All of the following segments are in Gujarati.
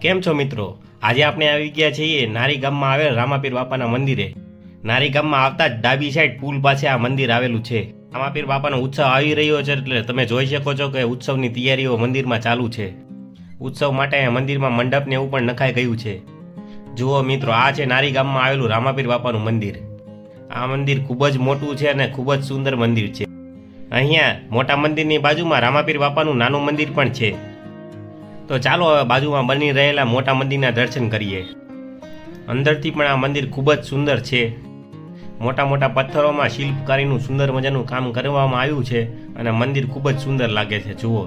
કેમ છો મિત્રો? આજે આપણે આવી ગયા છીએ નારી ગામમાં આવેલ રામાપીર બાપાના મંદિરે. નારી ગામમાં આવતા જ ડાબી સાઈડ પુલ પાસે આ મંદિર આવેલું છે. રામાપીર બાપાનો ઉત્સવ આવી રહ્યો છે એટલે તમે જોઈ શકો છો કે ઉત્સવની તૈયારીઓ મંદિરમાં ચાલુ છે. ઉત્સવ માટે મંદિરમાં મંડપને એવું પણ નખાઈ ગયું છે. જુઓ મિત્રો, આ છે નારી ગામમાં આવેલું રામાપીર બાપાનું મંદિર. આ મંદિર ખૂબ જ મોટું છે અને ખૂબ જ સુંદર મંદિર છે. અહીંયા મોટા મંદિરની બાજુમાં રામાપીર બાપાનું નાનું મંદિર પણ છે. તો ચાલો બાજુમાં બની રહેલા મોટા મંદિરના દર્શન કરીએ. અંદરથી પણ આ મંદિર ખૂબ જ સુંદર છે. મોટા મોટા પથ્થરોમાં શિલ્પકારીનું સુંદર મજાનું કામ કરવામાં આવ્યું છે અને મંદિર ખૂબ જ સુંદર લાગે છે, જુઓ.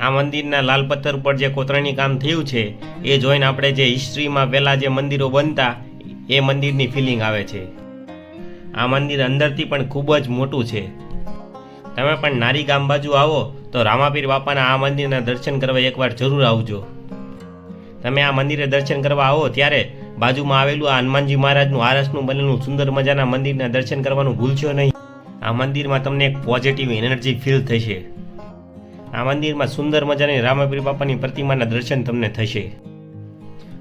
આ મંદિરના લાલ પથ્થર પર જે કોતરણી કામ થયું છે, એ જોઈને આપણે જે હિસ્ટ્રીમાં પહેલાં જે મંદિરો બનતા, એ મંદિરની ફિલિંગ આવે છે. આ મંદિર અંદરથી પણ ખૂબ જ મોટું છે. તમે પણ નારી ગામ બાજુ આવો તો રામાપીર બાપાના આ મંદિરના દર્શન કરવા એકવાર જરૂર આવજો. તમે આ મંદિરે દર્શન કરવા આવો ત્યારે બાજુમાં આવેલું આ હનુમાનજી મહારાજનું આરસનું બનેલું સુંદર મજાના મંદિરના દર્શન કરવાનું ભૂલશો નહીં. આ મંદિરમાં તમને એક પોઝિટિવ એનર્જી ફીલ થશે. આ મંદિરમાં સુંદર મજાની રામાપીર બાપાની પ્રતિમાના દર્શન તમને થશે.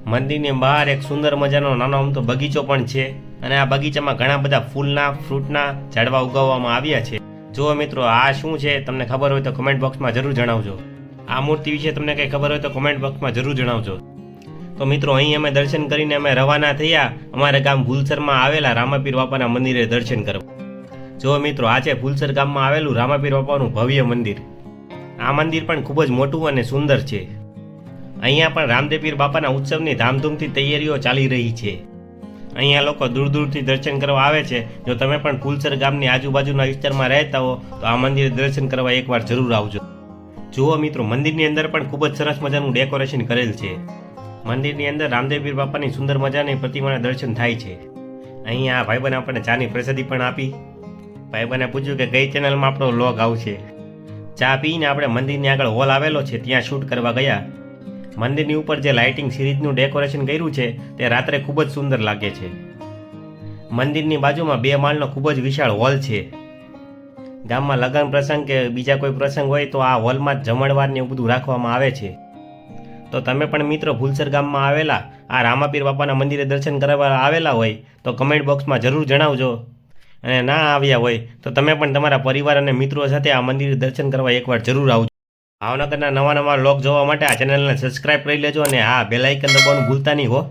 મંદિરની બહાર એક સુંદર મજાનો નાનો અમતો બગીચો પણ છે અને આ બગીચામાં ઘણા બધા ફૂલના, ફ્રૂટના ઝાડવા ઉગાવવામાં આવ્યા છે. જુઓ મિત્રો, આ શું છે? તમને ખબર હોય તો કમેન્ટ બોક્સમાં જરૂર જણાવજો. આ મૂર્તિ વિશે તમને કંઈ ખબર હોય તો કમેન્ટ બોક્સમાં જરૂર જણાવજો. તો મિત્રો, અહીં અમે દર્શન કરીને અમે રવાના થયા. અમારા ગામ ભૂલસરમાં આવેલા રામાપીર બાપાના મંદિરે દર્શન કરવા. જો મિત્રો, આ છે ભૂલસર ગામમાં આવેલું રામાપીર બાપાનું ભવ્ય મંદિર. આ મંદિર પણ ખૂબ જ મોટું અને સુંદર છે. અહીંયા પણ રામદેવપીર બાપાના ઉત્સવની ધામધૂમથી તૈયારીઓ ચાલી રહી છે. અહીંયા લોકો દૂર દૂરથી દર્શન કરવા આવે છે. જો તમે પણ ફૂલસર ગામની આજુબાજુના વિસ્તારમાં રહેતા હો, તો આ મંદિરે દર્શન કરવા એકવાર જરૂર આવજો. જુઓ મિત્રો, મંદિરની અંદર પણ ખૂબ જ સરસ મજાનું ડેકોરેશન કરેલ છે. મંદિરની અંદર રામદેવપીર બાપાની સુંદર મજાની પ્રતિમાના દર્શન થાય છે. અહીંયા આ ભાઈબંધ આપણને ચાની પ્રસાદી પણ આપી. ભાઈબને પૂછ્યું કે કઈ ચેનલમાં આપણો લોગ આવશે? ચા પીને આપણે મંદિરની આગળ હોલ આવેલો છે, ત્યાં શૂટ કરવા ગયા. મંદિરની ઉપર જે લાઇટિંગ સિરીઝનું ડેકોરેશન કર્યું છે, તે રાત્રે ખૂબ જ સુંદર લાગે છે. મંદિરની બાજુમાં બે માળનો ખૂબ જ વિશાળ હોલ છે. ગામમાં લગ્ન પ્રસંગ કે બીજા કોઈ પ્રસંગ હોય તો આ હોલમાં જ જમણવાર ને એવું બધું રાખવામાં આવે છે. તો તમે પણ મિત્રો ભૂલસર ગામમાં આવેલા, આ રામાપીર બાપાના મંદિરે દર્શન કરવા આવેલા હોય, તો કમેન્ટ બોક્સમાં જરૂર જણાવજો. અને ના આવ્યા હોય, તો તમે પણ તમારા પરિવાર અને મિત્રો સાથે આ મંદિરે દર્શન કરવા એકવાર જરૂર આવજો. ભાવનગરના નવા નવા લોક જોવા માટે આ ચેનલને સબસ્ક્રાઇબ કરી લેજો અને હા બેલાઇકન દબાવવાનું ભૂલતા નહીં હો.